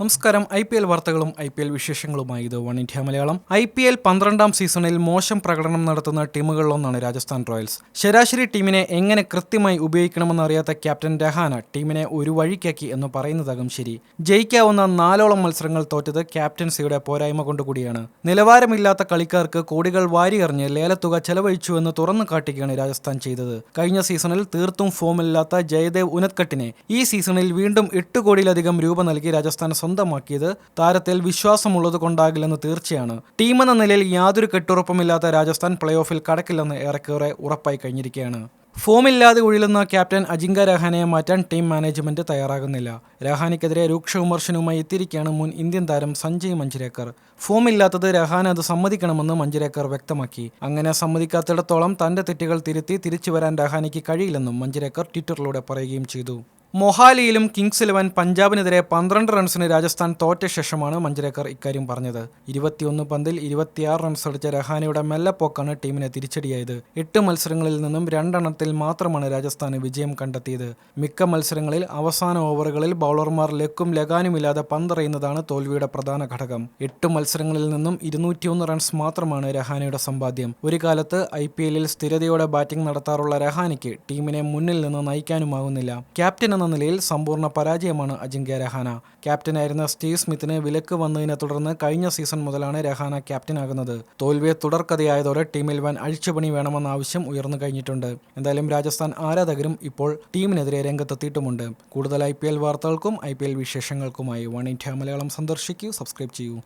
നമസ്കാരം. I P L വാർത്തകളും I P L വിശേഷങ്ങളുമായി ഇത് one India Malayalam. I P L പന്ത്രണ്ടാം സീസണിൽ മോശം പ്രകടനം നടത്തുന്ന ടീമുകളിലൊന്നാണ് രാജസ്ഥാൻ റോയൽസ്. ശരാശരി ടീമിനെ എങ്ങനെ കൃത്യമായി ഉപയോഗിക്കണമെന്ന് അറിയാത്ത ക്യാപ്റ്റൻ രഹാന ടീമിനെ ഒരു വഴിക്കാക്കി എന്ന് പറയുന്നതാകും ശരി. ജയിക്കാവുന്ന നാലോളം മത്സരങ്ങൾ തോറ്റത് ക്യാപ്റ്റൻസിയുടെ പോരായ്മ കൊണ്ടുകൂടിയാണ്. നിലവാരമില്ലാത്ത കളിക്കാർക്ക് കോടികൾ വാരിയെറിഞ്ഞ് ലേലത്തുക ചെലവഴിച്ചുവെന്ന് തുറന്നു കാട്ടുകയാണ് രാജസ്ഥാൻ ചെയ്തത്. കഴിഞ്ഞ സീസണിൽ തീർത്തും ഫോമില്ലാത്ത ജയദേവ് ഉനത്കട്ടിനെ ഈ സീസണിൽ വീണ്ടും എട്ട് കോടിയിലധികം രൂപ നൽകി രാജസ്ഥാൻ സ്വന്തമാക്കിയത് താരത്തിൽ വിശ്വാസമുള്ളത് കൊണ്ടാകില്ലെന്ന് തീർച്ചയാണ്. ടീമെന്ന നിലയിൽ യാതൊരു കെട്ടുറപ്പുമില്ലാത്ത രാജസ്ഥാൻ പ്ലേ ഓഫിൽ കടക്കില്ലെന്ന് ഏറെക്കുറെ ഉറപ്പായി കഴിഞ്ഞിരിക്കുകയാണ് ഫോമില്ലാതെ ഉഴലുന്ന ക്യാപ്റ്റൻ അജിങ്ക രഹാനയെ മാറ്റാൻ ടീം മാനേജ്മെന്റ് തയ്യാറാകുന്നില്ല. രഹാനയ്ക്കെതിരെ രൂക്ഷ വിമർശനവുമായി എത്തിയിരിക്കുകയാണ് മുൻ ഇന്ത്യൻ താരം സഞ്ജയ് മഞ്ജരേക്കർ ഫോമില്ലാത്തത് രഹാന അത് സമ്മതിക്കണമെന്ന് മഞ്ജരേക്കർ വ്യക്തമാക്കി. അങ്ങനെ സമ്മതിക്കാത്തിടത്തോളം തന്റെ തെറ്റുകൾ തിരുത്തി തിരിച്ചു വരാൻ രഹാനയ്ക്ക് കഴിയില്ലെന്നും മഞ്ജരേക്കർ ട്വിറ്ററിലൂടെ പറയുകയും ചെയ്തു. മൊഹാലിയിലും കിങ്സ് ഇലവൻ പഞ്ചാബിനെതിരെ പന്ത്രണ്ട് റൺസിന് രാജസ്ഥാൻ തോറ്റ ശേഷമാണ് മഞ്ജരേക്കർ ഇക്കാര്യം പറഞ്ഞത്. ഇരുപത്തിയൊന്ന് പന്തിൽ ഇരുപത്തിയാറ് റൺസ് അടിച്ച രഹാനയുടെ മെല്ലപ്പോക്കാണ് ടീമിനെ തിരിച്ചടിയായത്. എട്ട് മത്സരങ്ങളിൽ നിന്നും രണ്ടെണ്ണത്തിൽ മാത്രമാണ് രാജസ്ഥാന് വിജയം കണ്ടെത്തിയത്. മിക്ക മത്സരങ്ങളിൽ അവസാന ഓവറുകളിൽ ബൗളർമാർ ലക്കും ലഗാനുമില്ലാതെ പന്തറിയുന്നതാണ് തോൽവിയുടെ പ്രധാന ഘടകം. എട്ട് മത്സരങ്ങളിൽ നിന്നും ഇരുന്നൂറ്റിയൊന്ന് റൺസ് മാത്രമാണ് രഹാനയുടെ സമ്പാദ്യം. ഒരു കാലത്ത് ഐ പി എല്ലിൽ സ്ഥിരതയോടെ ബാറ്റിംഗ് നടത്താറുള്ള രഹാനയ്ക്ക് ടീമിനെ മുന്നിൽ നിന്ന് നയിക്കാനുമാകുന്നില്ല ക്യാപ്റ്റൻ എന്ന നിലയിൽ സമ്പൂർണ പരാജയമാണ് അജിങ്ക്യ രഹാന. ക്യാപ്റ്റനായിരുന്ന സ്റ്റീവ് സ്മിത്തിന് വിലക്ക് വന്നതിനെ തുടർന്ന് കഴിഞ്ഞ സീസൺ മുതലാണ് രഹാന ക്യാപ്റ്റനാകുന്നത്. തോൽവിയെ തുടർക്കഥയായതോടെ ടീമിൽ വൻ അഴിച്ചുപണി വേണമെന്ന ആവശ്യം ഉയർന്നു കഴിഞ്ഞിട്ടുണ്ട്. എന്തായാലും രാജസ്ഥാൻ ആരാധകരും ഇപ്പോൾ ടീമിനെതിരെ രംഗത്തെത്തിയിട്ടുമുണ്ട്. കൂടുതൽ ഐ പി എൽ വാർത്തകൾക്കും ഐ പി എൽ വിശേഷങ്ങൾക്കുമായി വൺ ഇന്ത്യ മലയാളം സന്ദർശിക്കൂ. സബ്സ്ക്രൈബ് ചെയ്യൂ.